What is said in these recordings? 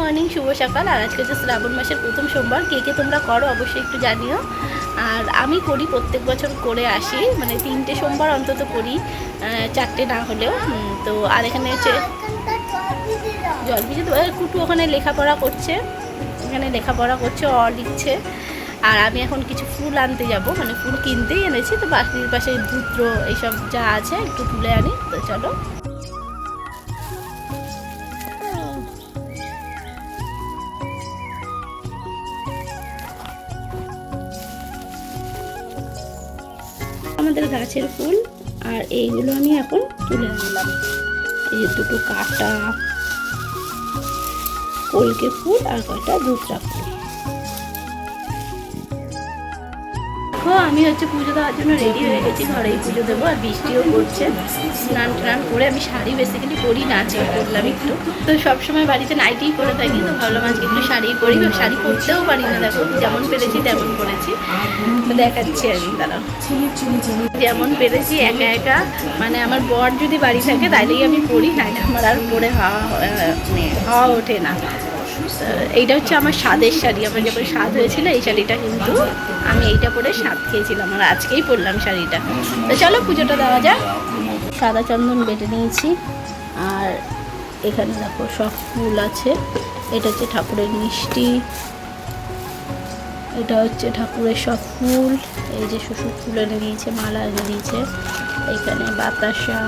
Morning শুভ সকাল। আর আজকে হচ্ছে শ্রাবণ মাসের প্রথম সোমবার, কে কে তোমরা করো অবশ্যই একটু জানিও। আর আমি করি প্রত্যেক বছর করে আসি মানে তিনটে সোমবার অন্তত করি চারটে না হলেও। তো আর এখানে হচ্ছে জল ভিজে আর কুটু ওখানে লেখাপড়া করছে এখানে লেখাপড়া করছে, অ লিখছে। আর আমি এখন কিছু ফুল আনতে যাব মানে ফুল কিনতেই এনেছি। তো বাকির পাশে ধুত্র এইসব যা আছে, একটু তুলে আনি। তো চলো। আমাদের গাছের ফুল আর এইগুলো আমি এখন তুলে আনলাম এই দুটো কাটা কলকে ফুল আর কয়টা দুধরা ফুল দেখো, আমি হচ্ছে পুজো দেওয়ার জন্য রেডি হয়ে গেছি, ঘরেই পুজো দেবো আর বৃষ্টিও পড়ছে। স্নান টান করে আমি শাড়ি বেসিক্যালি পরি না, আজকে পরলাম একটু। তো সবসময় বাড়িতে নাইটিই পরে থাকি, তো ভাবলাম আজকে একটু শাড়ি পরি শাড়ি পরতেও পারি না, দেখো, যেমন পেরেছি তেমন করেছি তো দেখাচ্ছি আমি দাঁড়াও। যেমন পেরেছি, একা একা মানে আমার বর যদি বাড়ি থাকে, তাইলেই আমি পড়ি না আমার আর পরে হাওয়া মানে হাওয়া ওঠে না। এইটা হচ্ছে আমার স্বাদের শাড়ি। আমার যখন স্বাদ হয়েছিল, এই শাড়িটা কিন্তু আমি এইটা পরে স্বাদ খেয়েছিলাম, আর আজকেই পরলাম শাড়িটা। তো চলো, পুজোটা দেওয়া যাক। সাদা চন্দন বেটে নিয়েছি, আর এখানে দেখো সব ফুল আছে। এটা হচ্ছে ঠাকুরের মিষ্টি, এটা হচ্ছে ঠাকুরের সব ফুল। এই যে শ্বশুর ফুল এনে দিয়েছে মালা এনে দিয়েছে। এখানে বাতাসা।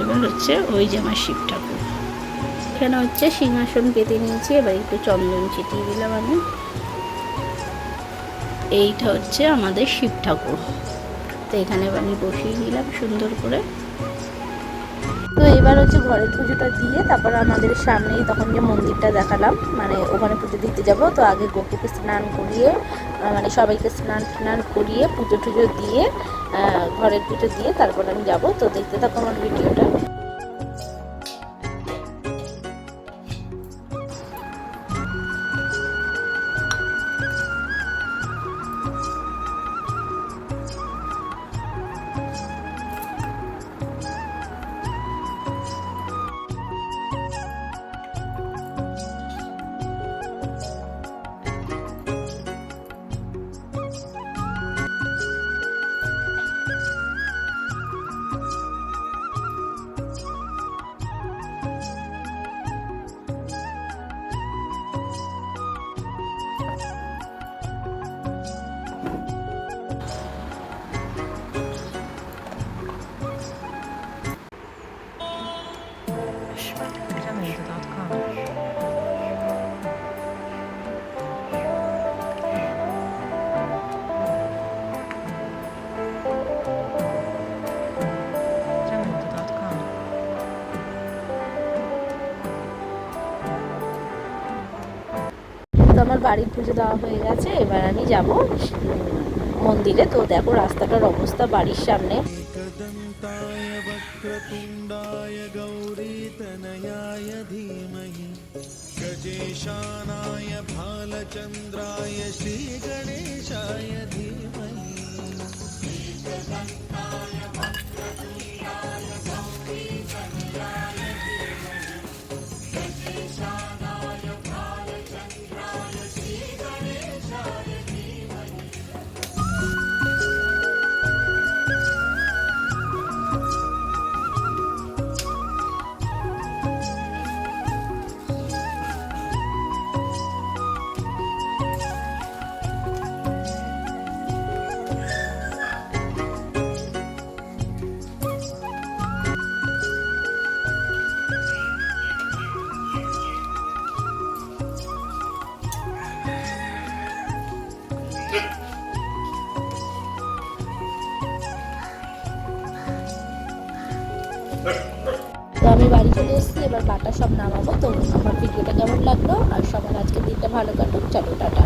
এবার হচ্ছে ওই যে আমার শিব ঠাকুর। এখানে হচ্ছে সিংহাসন পেতে নিয়েছি, এবার একটু চন্দন ছিটিয়ে দিলাম আমি। এইটা হচ্ছে আমাদের শিব ঠাকুর। তো এখানে আমি বসিয়ে দিলাম সুন্দর করে। তো এবার হচ্ছে ঘরের পুজোটা দিয়ে তারপর আমাদের সামনেই তখন যে মন্দিরটা দেখালাম মানে ওখানে পুজো দিতে যাব। তো আগে গোপুকে স্নান করিয়ে মানে সবাইকে স্নান স্নান করিয়ে পুজো টুজো দিয়ে ঘরের পুজো দিয়ে তারপর আমি যাব। তো দেখতে থাকো আমার ভিডিওটা। আমার বাড়ির পুজো দেওয়া হয়ে গেছে এবার আমি যাব মন্দিরে তো দেখো রাস্তাটার অবস্থা বাড়ির সামনে एकदन्ताय वक्रतुण्डाय गौरीतनयाय धीमहि गजेशानाय भालचन्द्राय তো আমি বাড়ি চলে এসেছি, এবার বাটা সব নামাবো। তো আমার ভিডিওটা কেমন লাগল? আর সবার আজকে দিনটা ভালো কাটুক। চলো, টাটা।